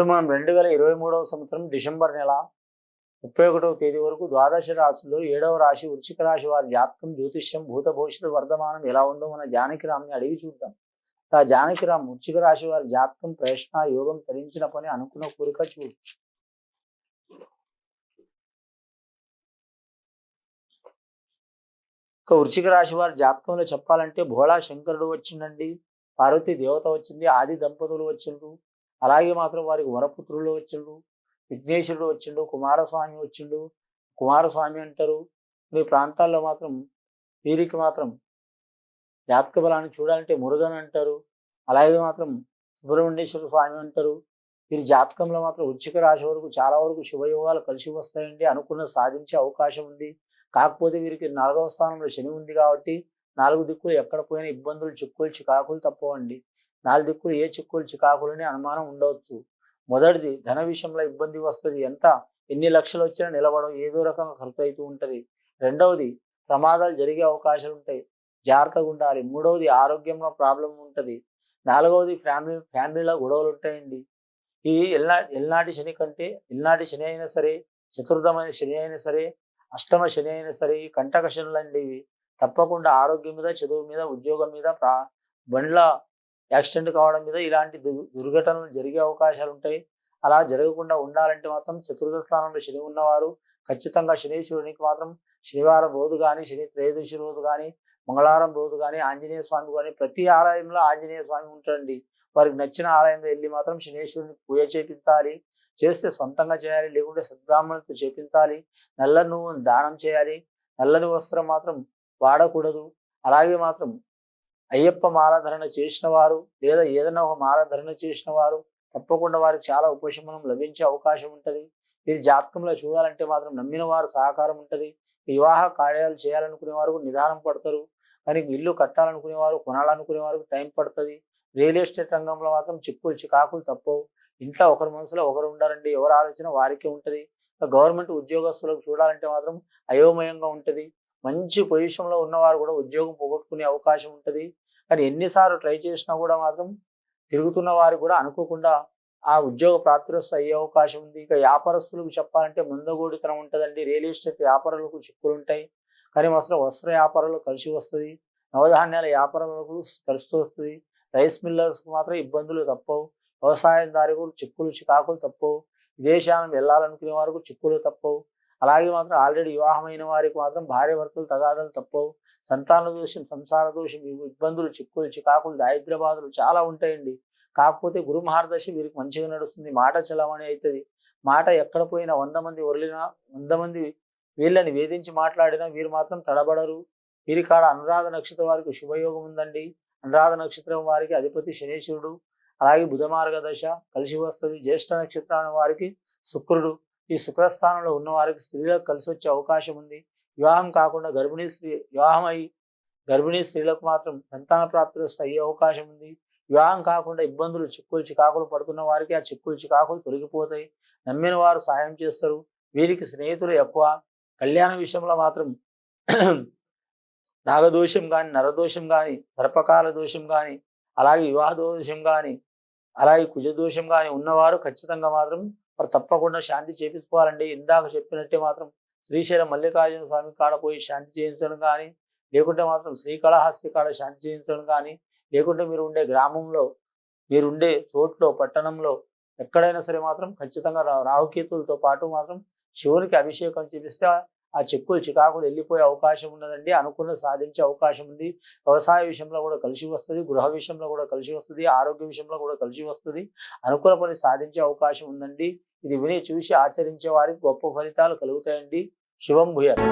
ఇప్పుడు మనం రెండు వేల ఇరవై మూడవ సంవత్సరం డిసెంబర్ నెల ముప్పై ఒకటవ తేదీ వరకు ద్వాదశ రాశుల్లో ఏడవ రాశి వృశ్చిక రాశి వారి జాతకం జ్యోతిష్యం భూత భవిష్యత్తు వర్ధమానం ఎలా ఉందో మన జానకిరామ్ని అడిగి చూద్దాం. ఆ జానకిరామ్ వృశ్చిక రాశి వారి జాతకం ప్రశ్న యోగం తరించిన పని అనుకున్న కోరిక చూడు. ఇక వృశ్చిక రాశి వారి జాతకంలో చెప్పాలంటే భోళా శంకరుడు వచ్చిండండి పార్వతీ దేవత వచ్చింది ఆది దంపతులు వచ్చిండ్రు అలాగే మాత్రం వారికి వరపుత్రులు వచ్చిండు విఘ్నేశ్వరుడు వచ్చిండు కుమారస్వామి వచ్చిండు. కుమారస్వామి అంటారు. మీ ప్రాంతాల్లో మాత్రం వీరికి మాత్రం జాతక బలాన్ని చూడాలంటే మురుగన్ అంటారు. అలాగే మాత్రం సుబ్రహ్మణ్యేశ్వర స్వామి అంటారు. వీరి జాతకంలో మాత్రం వృచ్చిక రాశి వరకు చాలా వరకు శుభయోగాలు కలిసి వస్తాయండి. అనుకున్నది సాధించే అవకాశం ఉంది. కాకపోతే వీరికి నాలుగవ స్థానంలో శని ఉంది కాబట్టి నాలుగు దిక్కులు ఎక్కడ పోయినా ఇబ్బందులు చిక్కులు చికాకులు తప్పవండి. నాలుగు దిక్కులు ఏ చిక్కులు చికాకులని అనుమానం ఉండవచ్చు. మొదటిది ధన విషయంలో ఇబ్బంది వస్తుంది. ఎంత? ఎన్ని లక్షలు వచ్చినా నిలబడం ఏదో రకంగా ఖర్చు అవుతూ ఉంటుంది. రెండవది ప్రమాదాలు జరిగే అవకాశాలు ఉంటాయి. జాగ్రత్తగా ఉండాలి. మూడవది ఆరోగ్యంలో ప్రాబ్లం ఉంటుంది. నాలుగవది ఫ్యామిలీ ఫ్యామిలీలో గొడవలు ఉంటాయండి. ఈ ఎల్నా ఎల్నాటి శని కంటే ఎల్నాటి శని అయినా సరే చతుర్థమైన శని అయినా సరే అష్టమ శని అయినా సరే ఈ కంటక శనులు అండి ఇవి. తప్పకుండా ఆరోగ్యం మీద చదువు మీద ఉద్యోగం మీద ప్రా బండ్ల యాక్సిడెంట్ కావడం మీద ఇలాంటి దు- దుర్ఘటనలు జరిగే అవకాశాలు ఉంటాయి అలా జరగకుండా ఉండాలంటే మాత్రం చతుర్థ స్థానంలో శని ఉన్నవారు ఖచ్చితంగా శనీశ్వరునికి మాత్రం శనివారం రోజు కానీ శని త్రయోదశి రోజు కానీ మంగళవారం రోజు కానీ ఆంజనేయ స్వామి కానీ ప్రతి ఆలయంలో ఆంజనేయ స్వామి ఉంటాడండి. వారికి నచ్చిన ఆలయంలో వెళ్ళి మాత్రం శనేశ్వరుని పూజ చేపించాలి. చేస్తే సొంతంగా చేయాలి లేకుంటే సద్బ్రాహ్మణులతో చేపించాలి. నల్ల నువ్వు దానం చేయాలి. నల్లని వస్త్రం మాత్రం వాడకూడదు. అలాగే మాత్రం అయ్యప్ప మాలాధరణ చేసిన వారు లేదా ఏదైనా ఒక మాలాధరణ చేసిన వారు తప్పకుండా వారికి చాలా ఉపశమనం లభించే అవకాశం ఉంటుంది. వీరి జాతకంలో చూడాలంటే మాత్రం నమ్మిన వారు సహకారం ఉంటుంది. వివాహ కార్యాలు చేయాలనుకునే వారు నిదానం పడతారు. కానీ ఇల్లు కట్టాలనుకునే వారు కొనాలనుకునే వారికి టైం పడుతుంది. రియల్ ఎస్టేట్ రంగంలో మాత్రం చిక్కులు చికాకులు తప్పవు. ఇంట్లో ఒకరి మనసులో ఒకరు ఉండాలండి. ఎవరు ఆలోచన వారికే ఉంటుంది. గవర్నమెంట్ ఉద్యోగస్తులకు చూడాలంటే మాత్రం అయోమయంగా ఉంటుంది. మంచి పొజిషన్లో ఉన్నవారు కూడా ఉద్యోగం పోగొట్టుకునే అవకాశం ఉంటుంది. కానీ ఎన్నిసార్లు ట్రై చేసినా కూడా మాత్రం తిరుగుతున్న వారు కూడా అనుకోకుండా ఆ ఉద్యోగ ప్రాప్తిరస్తు అయ్యే అవకాశం ఉంది. ఇక వ్యాపారస్తులకు చెప్పాలంటే ముందగోడితనం ఉంటుందండి. రియల్ ఎస్టేట్ వ్యాపారాలకు చిక్కులు ఉంటాయి. కానీ అసలు వస్త్ర వ్యాపారాలు కలిసి వస్తుంది. నవధాన్యాల వ్యాపారాలకు కలిసి వస్తుంది. రైస్ మిల్లర్స్కి మాత్రం ఇబ్బందులు తప్పవు. వ్యవసాయదారులకు చిక్కులు చికాకులు తప్పవు. విదేశాలను వెళ్ళాలనుకునే వారికి చిక్కులు తప్పవు. అలాగే మాత్రం ఆల్రెడీ వివాహమైన వారికి మాత్రం భార్య భర్తలు తగాదాలు తప్పవు. సంతాన దోషం సంసార దోషం ఇబ్బందులు చిక్కులు చికాకులు దారిద్ర్య బాధలు చాలా ఉంటాయండి. కాకపోతే గురు మహారదశ వీరికి మంచిగా నడుస్తుంది. మాట చలామణి అవుతుంది మాట ఎక్కడ పోయినా వంద మంది వరలినా వంద మంది వీళ్ళని వేధించి మాట్లాడినా వీరు మాత్రం తడబడరు. వీరి కాడ అనురాధ నక్షత్రం వారికి శుభయోగం ఉందండి. అనురాధ నక్షత్రం వారికి అధిపతి శనేశ్వరుడు. అలాగే బుధమార్గ దశ కలిసి వస్తుంది జ్యేష్ఠ నక్షత్రం వారికి శుక్రుడు. ఈ శుక్రస్థానంలో ఉన్నవారికి స్త్రీలకు కలిసి వచ్చే అవకాశం ఉంది. వివాహం కాకుండా గర్భిణీ స్త్రీ వివాహం అయి గర్భిణీ స్త్రీలకు మాత్రం సంతాన ప్రాప్తి అయ్యే అవకాశం ఉంది. వివాహం కాకుండా ఇబ్బందులు చిక్కులు చికాకులు పడుతున్న వారికి ఆ చిక్కులు చికాకులు తొలగిపోతాయి. నమ్మిన వారు సహాయం చేస్తారు. వీరికి స్నేహితులు ఎక్కువ. కళ్యాణ విషయంలో మాత్రం నాగదోషం కానీ నరదోషం కానీ సర్పకాల దోషం కానీ అలాగే వివాహ దోషం కానీ అలాగే కుజదోషం కానీ ఉన్నవారు ఖచ్చితంగా మాత్రం మరి తప్పకుండా శాంతి చేపించుకోవాలండి. ఇందాక చెప్పినట్టే మాత్రం శ్రీశైలం మల్లికార్జున స్వామి కాడ పోయి శాంతి చేయించడం కానీ లేకుంటే మాత్రం శ్రీకాళహస్తి కాడ శాంతి చేయించడం కానీ లేకుంటే మీరు ఉండే గ్రామంలో మీరుండే చోట్లో పట్టణంలో ఎక్కడైనా సరే మాత్రం ఖచ్చితంగా రా- రాహుకేతులతో పాటు మాత్రం శివునికి అభిషేకం చేపిస్తే ఆ చెక్కులు చికాకులు వెళ్ళిపోయే అవకాశం ఉన్నదండి అనుకున్న సాధించే అవకాశం ఉంది. వ్యవసాయ విషయంలో కూడా కలిసి వస్తుంది గృహ విషయంలో కూడా కలిసి వస్తుంది ఆరోగ్య విషయంలో కూడా కలిసి వస్తుంది అనుకున్న పని సాధించే అవకాశం ఉందండి. ఇది విని చూసి ఆచరించే వారికి గొప్ప ఫలితాలు కలుగుతాయండి. శుభం భూయాలు